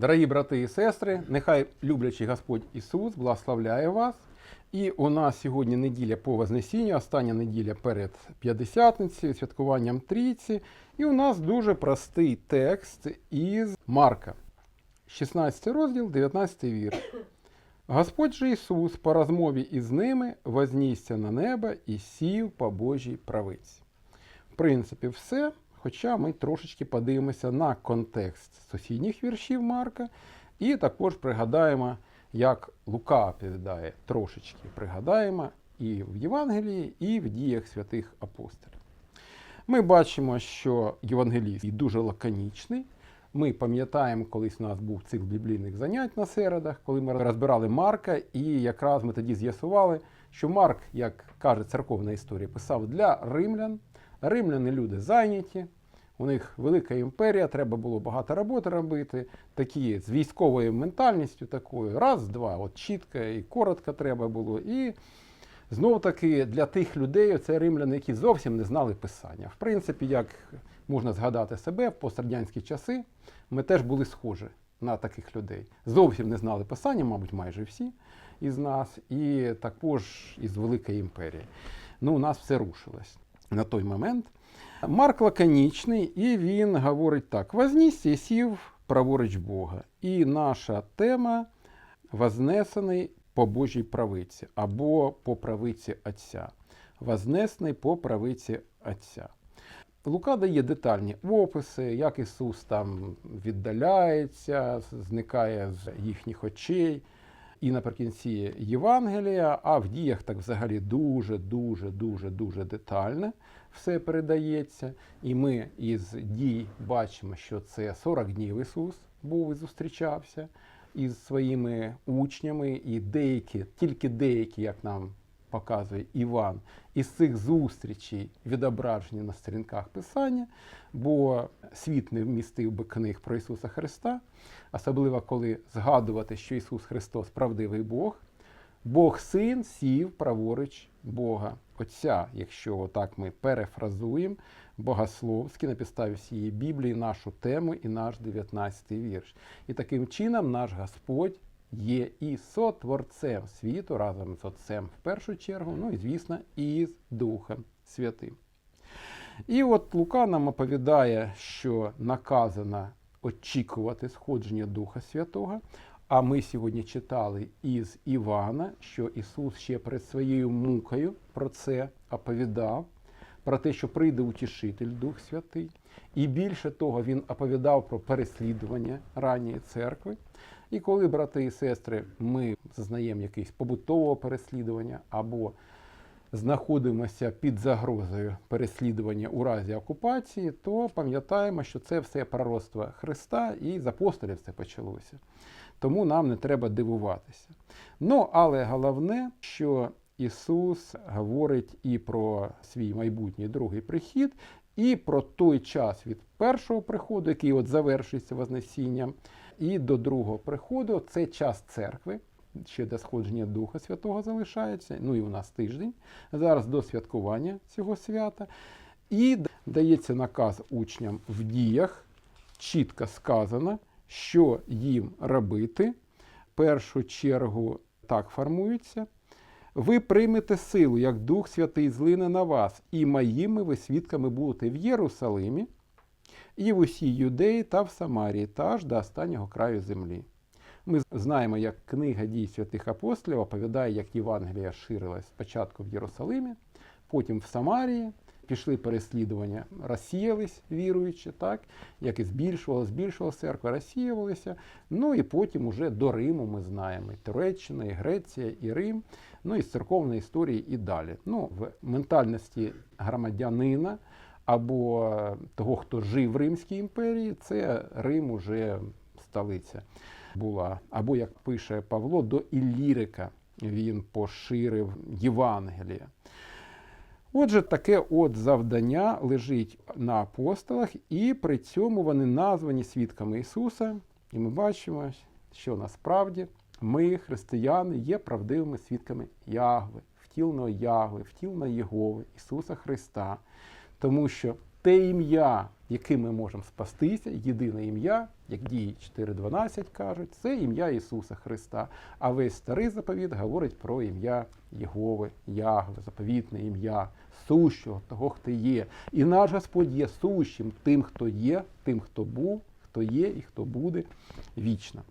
Дорогі брати і сестри, нехай люблячий Господь Ісус благословляє вас. І у нас сьогодні неділя по Вознесінню, остання неділя перед П'ятдесятницею, святкуванням Трійці. І у нас дуже простий текст із Марка, 16 розділ, 19 вірш. Господь же Ісус по розмові із ними вознісся на небо і сів по Божій правиці. В принципі, все. Хоча ми трошечки подивимося на контекст сусідніх віршів Марка, і також пригадаємо, як Лука оповідає, трошечки пригадаємо і в Євангелії, і в діях святих апостолів. Ми бачимо, що євангеліст дуже лаконічний. Ми пам'ятаємо, колись у нас був цикл біблійних занять на середах, коли ми розбирали Марка, і якраз ми тоді з'ясували, що Марк, як каже церковна історія, писав для римлян. Римляни люди зайняті, у них велика імперія, треба було багато роботи робити, такі з військовою ментальністю такою, раз, два, от чітко і коротко треба було. І знов таки для тих людей це римляни, які зовсім не знали писання. В принципі, як можна згадати себе в пострадянські часи, ми теж були схожі на таких людей. Зовсім не знали писання, мабуть, майже всі із нас, і також із Великої імперії. Ну, у нас все рушилось на той момент. Марк лаконічний, і він говорить так: вознісся і сів праворуч Бога. І наша тема вознесений по Божій правиці або по правиці Отця. Вознесений по правиці Отця. Лука дає детальні описи, як Ісус там віддаляється, зникає з їхніх очей. І наприкінці Євангелія, а в діях так взагалі дуже, дуже, дуже, дуже детально все передається. І ми із дій бачимо, що це 40 днів Ісус був і зустрічався із своїми учнями, і деякі, тільки деякі, як нам показує Іван, із цих зустрічей відображені на сторінках Писання, бо світ не вмістив би книг про Ісуса Христа, особливо коли згадувати, що Ісус Христос правдивий Бог. Бог син сів праворуч Бога Отця, якщо отак ми перефразуємо богословськи на підставі всієї Біблії нашу тему і наш 19-й вірш. І таким чином наш Господь є і сотворцем світу разом з Отцем в першу чергу, ну і, звісно, і з Духом Святим. І от Лука нам оповідає, що наказано очікувати сходження Духа Святого. А ми сьогодні читали із Івана, що Ісус ще перед своєю мукою про це оповідав, про те, що прийде утішитель Дух Святий. І більше того, Він оповідав про переслідування ранньої церкви. І коли, брати і сестри, ми зазнаємо якесь побутового переслідування або знаходимося під загрозою переслідування у разі окупації, то пам'ятаємо, що це все пророцтво Христа і з апостолів це почалося. Тому нам не треба дивуватися. Ну, але головне, що Ісус говорить і про свій майбутній другий прихід, і про той час від першого приходу, який от завершується Вознесінням, і до другого приходу це час церкви. Ще до сходження Духа Святого залишається, ну і у нас тиждень, зараз до святкування цього свята. І дається наказ учням в діях, чітко сказано, що їм робити. Першу чергу так формується. Ви приймете силу, як Дух Святий злине на вас, і моїми ви свідками будете в Єрусалимі, і в усій Юдеї та в Самарії, та аж до останнього краю землі. Ми знаємо, як книга дій святих апостолів оповідає, як Євангелія ширилась спочатку в Єрусалимі, потім в Самарії, пішли переслідування, розсіялись віруючи, так, як і збільшувала, збільшувала церква, розсіювалися. Ну і потім уже до Риму ми знаємо, і Туреччина, і Греція, і Рим, ну і з церковної історії і далі. Ну, в ментальності громадянина або того, хто жив в Римській імперії, це Рим уже столиця була. Або, як пише Павло, до Іллірика він поширив Євангелія. Отже, таке от завдання лежить на апостолах, і при цьому вони названі свідками Ісуса. І ми бачимо, що насправді ми, християни, є правдивими свідками Ягви, втілного Ягви, втілної Єгови, Ісуса Христа. Тому що те ім'я, яким ми можемо спастися, єдине ім'я, як дії 4.12 кажуть, це ім'я Ісуса Христа. А весь старий заповіт говорить про ім'я Єгови, Ягве, заповітне ім'я, сущого, того, хто є. І наш Господь є сущим тим, хто є, тим, хто був, хто є і хто буде вічно.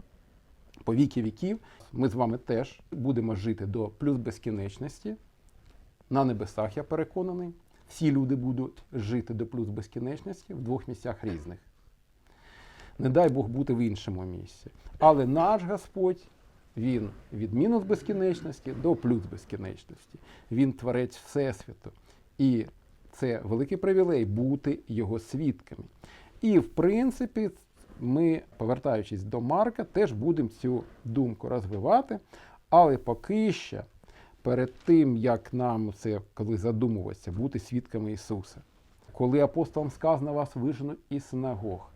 По віки віків ми з вами теж будемо жити до плюс безкінечності. На небесах, я переконаний. Всі люди будуть жити до плюс безкінечності в двох місцях різних. Не дай Бог бути в іншому місці. Але наш Господь, Він від мінус безкінечності до плюс безкінечності. Він творець Всесвіту. І це великий привілей бути його свідками. І, в принципі, ми, повертаючись до Марка, теж будемо цю думку розвивати. Але поки що, перед тим, як нам це коли задумуватися, бути свідками Ісуса, коли апостолам сказано вас виженуть із синагог,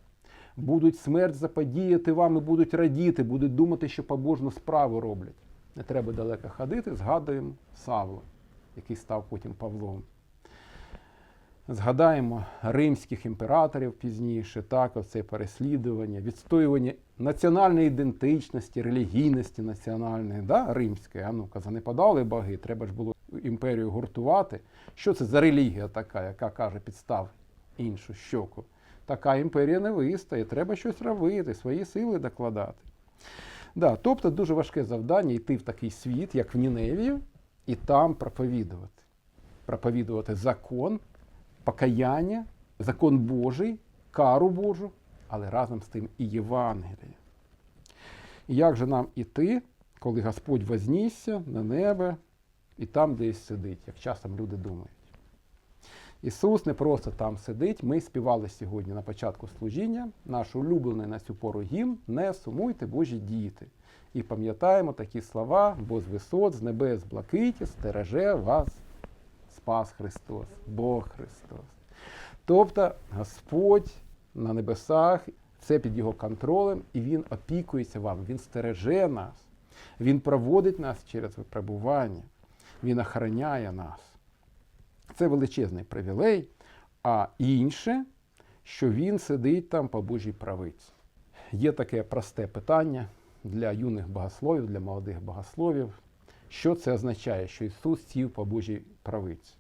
будуть смерть заподіяти вам і будуть радіти, будуть думати, що побожну справу роблять. Не треба далеко ходити, згадуємо Савла, який став потім Павлом. Згадаємо римських імператорів пізніше, так, оце переслідування, відстоювання національної ідентичності, релігійності національної, да, римської. А ну-ка, занепадали боги, треба ж було імперію гуртувати. Що це за релігія така, яка каже, підстав іншу щоку? Така імперія не вистоїть, треба щось робити, свої сили докладати. Да, тобто дуже важке завдання йти в такий світ, як в Ніневію, і там проповідувати. Проповідувати закон, покаяння, закон Божий, кару Божу, але разом з тим і Євангеліє. І як же нам іти, коли Господь вознісся на небо і там десь сидить, як часом люди думають? Ісус не просто там сидить. Ми співали сьогодні на початку служіння наш улюблений на цю пору гімн «Не сумуйте, Божі діти. І пам'ятаємо такі слова, бо з висот, з небес блакиті стереже вас спас Христос, Бог Христос. Тобто Господь на небесах, все під Його контролем, і Він опікується вам, Він стереже нас, Він проводить нас через випробування, Він охороняє нас. Це величезний привілей, а інше, що він сидить там по Божій правиці. Є таке просте питання для юних богословів, для молодих богословів. Що це означає, що Ісус сів по Божій правиці?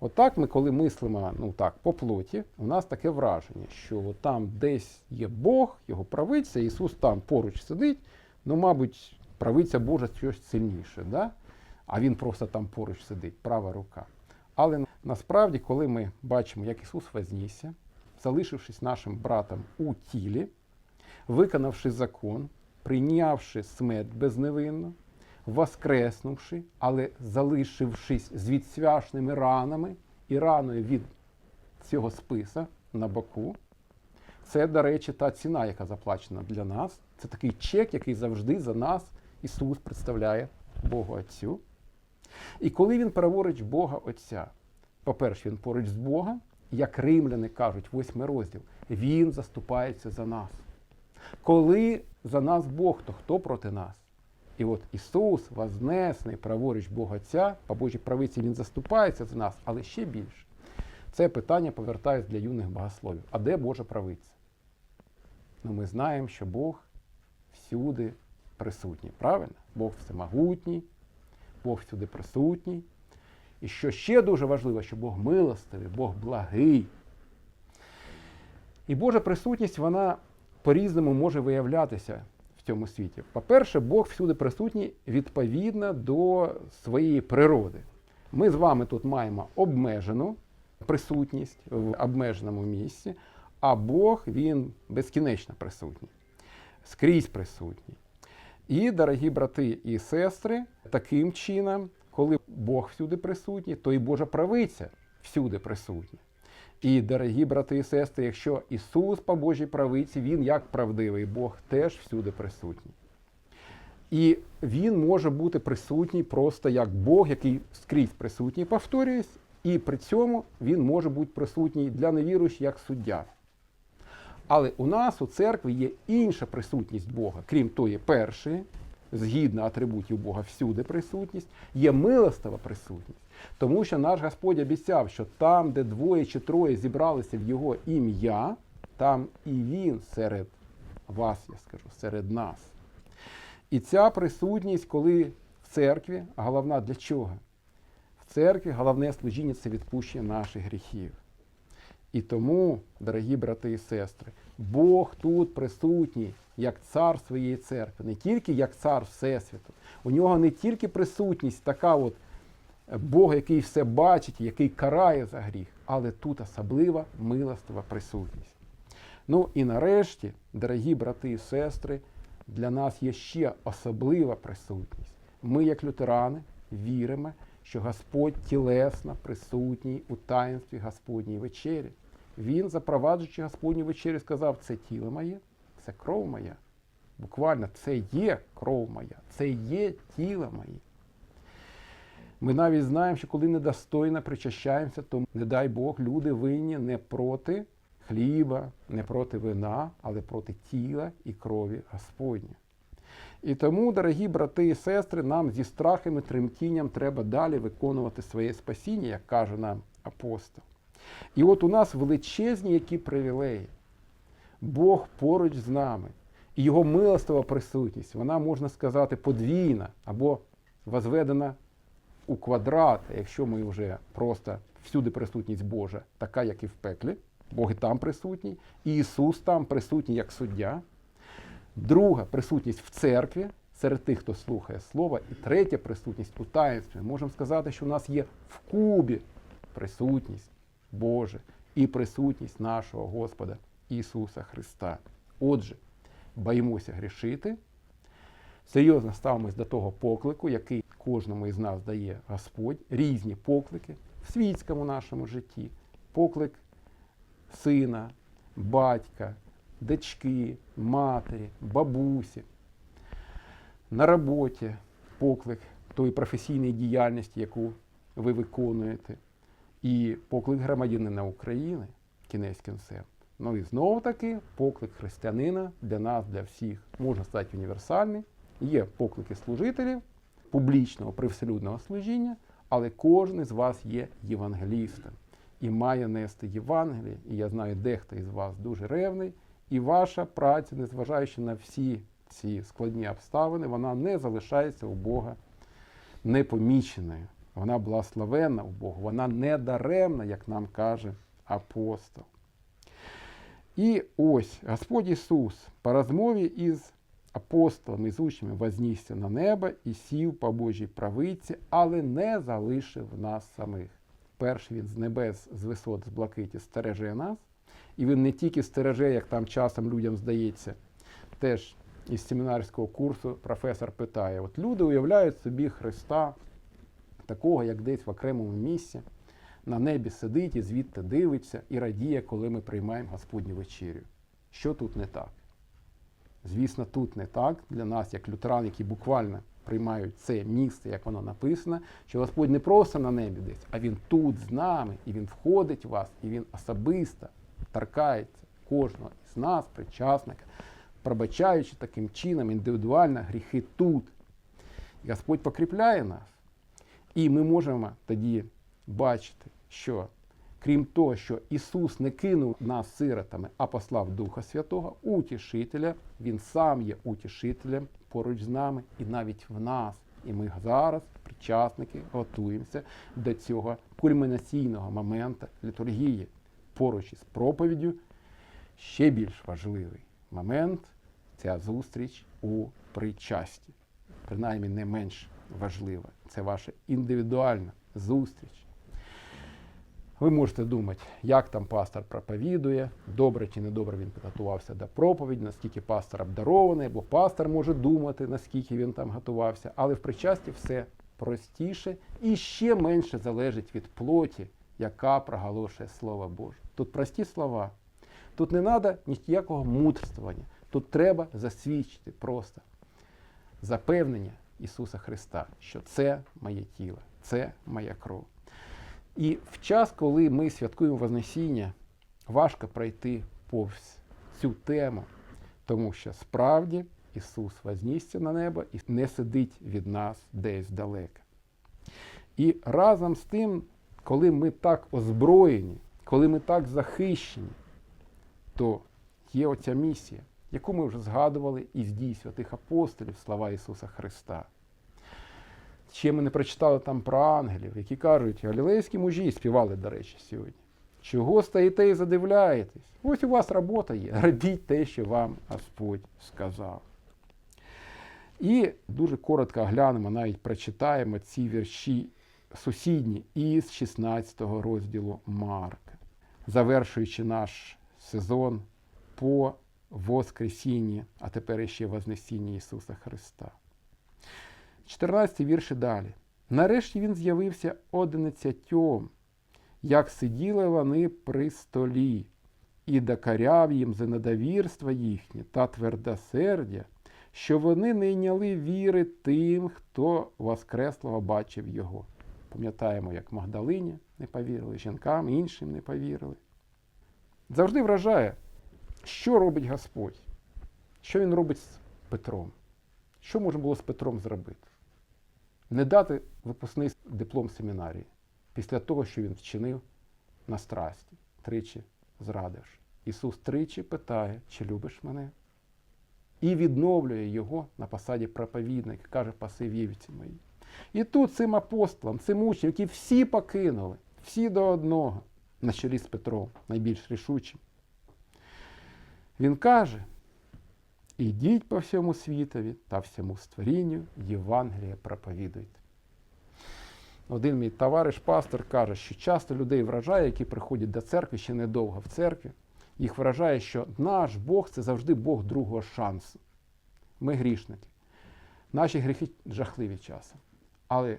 Отак ми, коли мислимо ну так, по плоті, у нас таке враження, що там десь є Бог, його правиця, Ісус там поруч сидить, ну, мабуть, правиця Божа щось сильніше, да? а Він просто там поруч сидить, права рука. Але насправді, коли ми бачимо, як Ісус вознісся, залишившись нашим братом у тілі, виконавши закон, прийнявши смерть безневинно, воскреснувши, але залишившись з відсвяшними ранами і раною від цього списа на боку, це, до речі, та ціна, яка заплачена для нас. Це такий чек, який завжди за нас Ісус представляє Богу Отцю. І коли він праворуч Бога Отця, по-перше, він поруч з Богом, як римляни кажуть, восьмий розділ, Він заступається за нас. Коли за нас Бог, то хто проти нас? І от Ісус, вознесений, праворуч Бога Отця, по Божій правиці Він заступається за нас, але ще більше. Це питання повертається для юних богословів. А де Божа правиця? Ну, ми знаємо, що Бог всюди присутній. Правильно? Бог всемогутній, Бог всюди присутній. І що ще дуже важливо, що Бог милостивий, Бог благий. І Божа присутність, вона по-різному може виявлятися цьому світі. По-перше, Бог всюди присутній відповідно до своєї природи. Ми з вами тут маємо обмежену присутність в обмеженому місці, а Бог він безкінечно присутній, скрізь присутній. І, дорогі брати і сестри, таким чином, коли Бог всюди присутній, то і Божа правиця всюди присутня. І, дорогі брати і сестри, якщо Ісус по Божій правиці, Він як правдивий Бог теж всюди присутній. І Він може бути присутній просто як Бог, який скрізь присутній, повторююсь, і при цьому Він може бути присутній для невіруючих як суддя. Але у нас у церкві є інша присутність Бога, крім тої першої, згідно атрибутів Бога всюди присутність, є милостива присутність. Тому що наш Господь обіцяв, що там, де двоє чи троє зібралися в Його ім'я, там і Він серед вас, я скажу, серед нас. І ця присутність, коли в церкві, головна для чого? В церкві головне служіння це відпущення наших гріхів. І тому, дорогі брати і сестри, Бог тут присутній як цар своєї церкви, не тільки як цар Всесвіту. У нього не тільки присутність така от е, Бог, який все бачить, який карає за гріх, але тут особлива милостива присутність. Ну і нарешті, дорогі брати і сестри, для нас є ще особлива присутність. Ми, як лютерани, віримо, що Господь тілесно присутній у таїнстві Господній вечері. Він, запроваджуючи Господню вечерю, сказав: це тіло моє, це кров моя. Буквально це є кров моя, це є тіло моє. Ми навіть знаємо, що коли недостойно причащаємося, то, не дай Бог, люди винні не проти хліба, не проти вина, але проти тіла і крові Господня. І тому, дорогі брати і сестри, нам зі страхом і тремтінням треба далі виконувати своє спасіння, як каже нам апостол. І от у нас величезні які привілеї. Бог поруч з нами. І його милостива присутність, вона, можна сказати, подвійна або возведена у квадрат, якщо ми вже просто всюди присутність Божа, така, як і в пеклі. Бог і там присутній, і Ісус там присутній як суддя. Друга присутність в церкві серед тих, хто слухає Слово. І третя присутність у таїнстві. Можемо сказати, що у нас є в кубі присутність Божа і присутність нашого Господа Ісуса Христа. Отже, боїмося грішити, серйозно ставимось до того поклику, який кожному із нас дає Господь, різні поклики в світському нашому житті, поклик сина, батька, дочки, матері, бабусі, на роботі поклик тої професійної діяльності, яку ви виконуєте, і поклик громадянина України, кінець кінцем. Ну і знову таки поклик християнина для нас, для всіх, можна сказати, універсальний. Є поклики служителів, публічного привселюдного служіння, але кожен із вас є євангелістом і має нести Євангеліє. І я знаю, дехто із вас дуже ревний, і ваша праця, незважаючи на всі ці складні обставини, вона не залишається у Бога непоміченою. Вона благословенна у Бога, вона не даремна, як нам каже апостол. І ось Господь Ісус по розмові із апостолами, з учнями вознісся на небо і сів по Божій правиці, але не залишив нас самих. Перший він з небес, з висот, з блакиті стереже нас. І він не тільки стереже, як там часом людям здається, теж із семінарського курсу професор питає: от люди уявляють собі Христа, такого, як десь в окремому місці, на небі сидить і звідти дивиться і радіє, коли ми приймаємо Господню вечерю. Що тут не так? Звісно, тут не так для нас, як лютеран, які буквально приймають це місце, як воно написано, що Господь не просто на небі десь, а Він тут з нами, і Він входить в вас, і Він особисто торкається кожного із нас, причасника, пробачаючи таким чином індивідуально гріхи тут. І Господь покріпляє нас. І ми можемо тоді бачити, що крім того, що Ісус не кинув нас сиротами, а послав Духа Святого, утішителя, Він сам є утішителем поруч з нами і навіть в нас. І ми зараз, причасники, готуємося до цього кульмінаційного моменту літургії. Поруч із проповіддю ще більш важливий момент ця зустріч у причасті. Принаймні не менш важлива. Це ваша індивідуальна зустріч. Ви можете думати, як там пастор проповідує, добре чи недобре він підготувався до проповіді, наскільки пастор обдарований, бо пастор може думати, наскільки він там готувався. Але в причасті все простіше і ще менше залежить від плоті, яка проголошує Слово Боже. Тут прості слова. Тут не треба ніякого мудрствування. Тут треба засвідчити просто запевнення Ісуса Христа, що це моє тіло, це моя кров. І в час, коли ми святкуємо Вознесіння, важко пройти повз цю тему, тому що справді Ісус вознісся на небо і не сидить від нас десь далеко. І разом з тим, коли ми так озброєні, коли ми так захищені, то є оця місія, яку ми вже згадували із дій святих апостолів, слава Ісуса Христа. Ще ми не прочитали там про ангелів, які кажуть, галілейські мужі співали, до речі, сьогодні. Чого стоїте і задивляєтесь? Ось у вас робота є. Робіть те, що вам Господь сказав. І дуже коротко глянемо, навіть прочитаємо ці вірші сусідні із 16 розділу Марка, завершуючи наш сезон по Воскресінні, а тепер іще Вознесінні Ісуса Христа. 14 вірші далі. Нарешті він з'явився одинадцятьом, як сиділи вони при столі, і докаряв їм за недовірство їхнє та твердосердя, що вони не йняли віри тим, хто воскреслого бачив його. Пам'ятаємо, як Магдалині не повірили, жінкам, іншим не повірили. Завжди вражає, що робить Господь, що він робить з Петром. Що можна було з Петром зробити? Не дати випускний диплом семінарії після того, що він вчинив на страсті, тричі зрадивши. Ісус тричі питає, чи любиш мене? І відновлює його на посаді проповідника, каже, паси вівці мої. І тут цим апостолам, цим учням, які всі покинули, всі до одного, на чолі з Петром, найбільш рішучим. Він каже: ідіть по всьому світові та всьому створінню Євангелія проповідуйте. Один мій товариш пастор каже, що часто людей вражає, які приходять до церкви ще недовго в церкві. Їх вражає, що наш Бог це завжди Бог другого шансу. Ми грішники. Наші гріхи жахливі часом. Але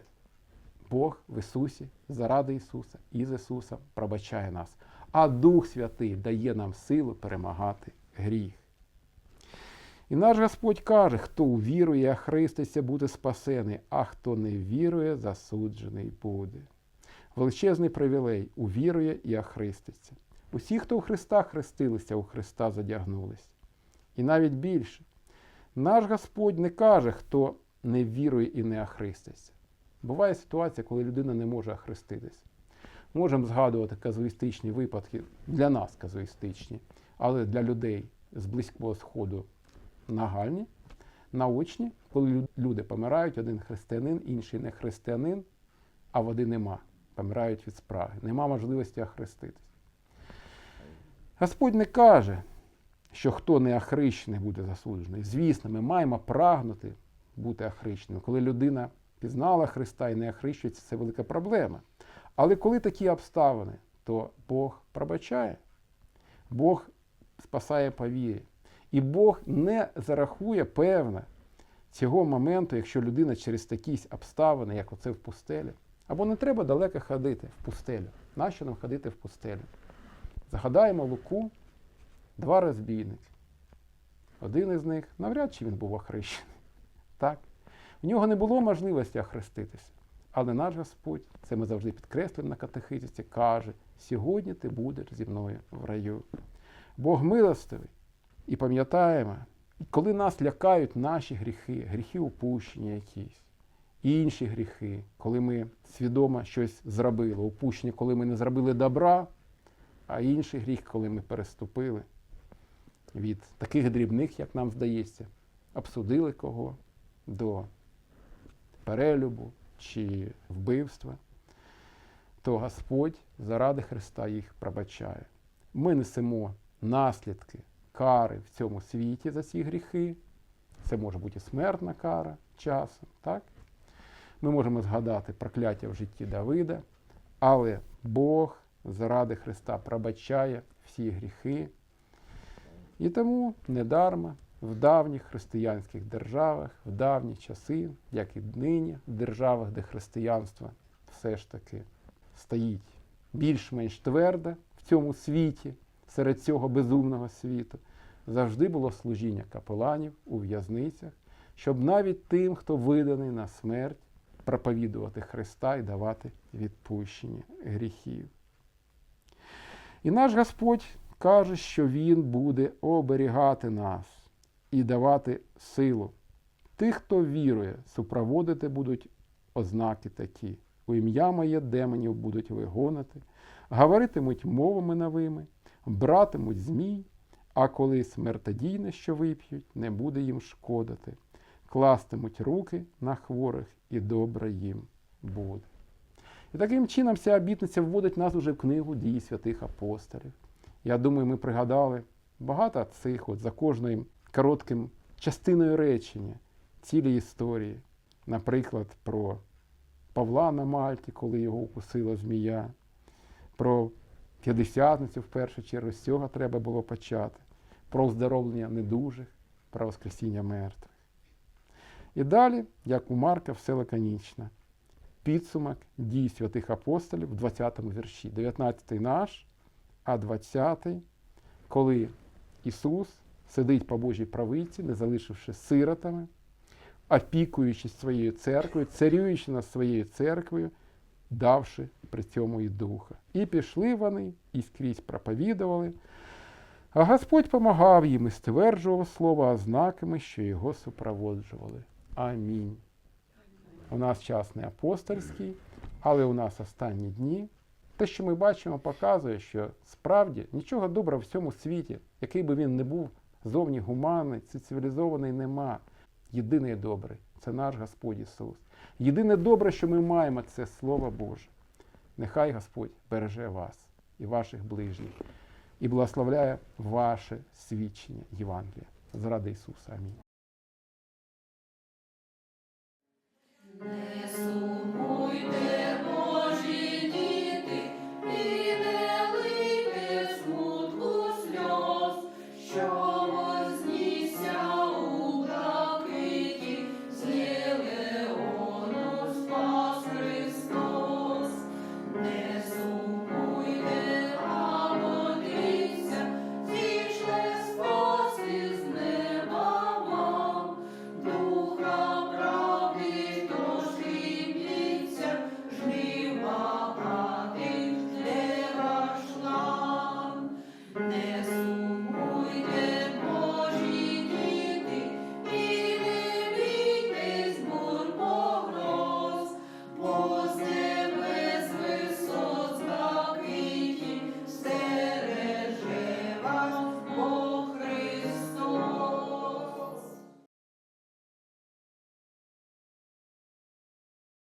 Бог в Ісусі, заради Ісуса і з Ісусом пробачає нас. А Дух Святий дає нам силу перемагати гріх. І наш Господь каже, хто увірує, а хреститься, буде спасений, а хто не вірує, засуджений буде. Величезний привілей увірує і охриститься. Усі, хто у Христа хрестилися, у Христа задягнулись. І навіть більше. Наш Господь не каже, хто не вірує і не охриститься. Буває ситуація, коли людина не може охреститися. Можемо згадувати казуїстичні випадки, для нас казуїстичні, але для людей з Близького Сходу нагальні, наочні, коли люди помирають, один християнин, інший не християнин, а води нема. Помирають від спраги. Нема можливості охреститись. Господь не каже, що хто не охрещений буде засуджений. Звісно, ми маємо прагнути бути охрещеним. Коли людина пізнала Христа і не охрещується, це велика проблема. Але коли такі обставини, то Бог пробачає, Бог спасає по вірі. І Бог не зарахує, певне, цього моменту, якщо людина через якісь обставини, як оце в пустелі, або не треба далеко ходити в пустелю. Нащо нам ходити в пустелю? Загадаємо Луку, два розбійники. Один із них, навряд чи він був охрещений. Так? В нього не було можливості охреститися. Але наш Господь, це ми завжди підкреслюємо на катехизісті, каже, сьогодні ти будеш зі мною в раю. Бог милостивий. І пам'ятаємо, коли нас лякають наші гріхи, гріхи упущення якісь, інші гріхи, коли ми свідомо щось зробили, упущення, коли ми не зробили добра, а інший гріх, коли ми переступили від таких дрібних, як нам здається, обсудили кого до перелюбу чи вбивства, то Господь заради Христа їх пробачає. Ми несемо наслідки кари в цьому світі за ці гріхи. Це може бути і смертна кара часом. так? Ми можемо згадати прокляття в житті Давида, але Бог заради Христа пробачає всі гріхи. І тому недарма в давніх християнських державах, в давні часи, як і нині, в державах, де християнство все ж таки стоїть більш-менш твердо в цьому світі, серед цього безумного світу, завжди було служіння капеланів у в'язницях, щоб навіть тим, хто виданий на смерть, проповідувати Христа і давати відпущення гріхів. І наш Господь каже, що Він буде оберігати нас. і давати силу. Тих, хто вірує, супроводити будуть ознаки такі. У ім'я моє демонів будуть вигонити, говоритимуть мовами новими, братимуть змій, а коли смертодійне, що вип'ють, не буде їм шкодити, кластимуть руки на хворих, і добре їм буде. І таким чином ця обітниця вводить нас уже в книгу дій святих апостолів. Я думаю, ми пригадали багато цих от за кожним коротким частиною речення цілі історії. Наприклад, про Павла на Мальті, коли його укусила змія, про п'ятдесятницю в першу чергу, з цього треба було почати, про оздоровлення недужих, про воскресіння мертвих. І далі, як у Марка, все лаконічно. Підсумок дій святих апостолів в 20 вірші. 19 наш, а 20, коли Ісус сидить по Божій правиці, не залишивши сиротами, опікуючись своєю церквою, царюючи над своєю церквою, давши при цьому і духа. І пішли вони, і скрізь проповідували. А Господь помагав їм і стверджував слово ознаками, що його супроводжували. Амінь. У нас час не апостольський, але у нас останні дні. Те, що ми бачимо, показує, що справді нічого доброго в цьому світі, який би він не був зовні гуманний, цивілізований, нема. Єдине добре це наш Господь Ісус. Єдине добре, що ми маємо, це Слово Боже. Нехай Господь береже вас і ваших ближніх і благословляє ваше свідчення Євангелія заради Ісуса. Амінь.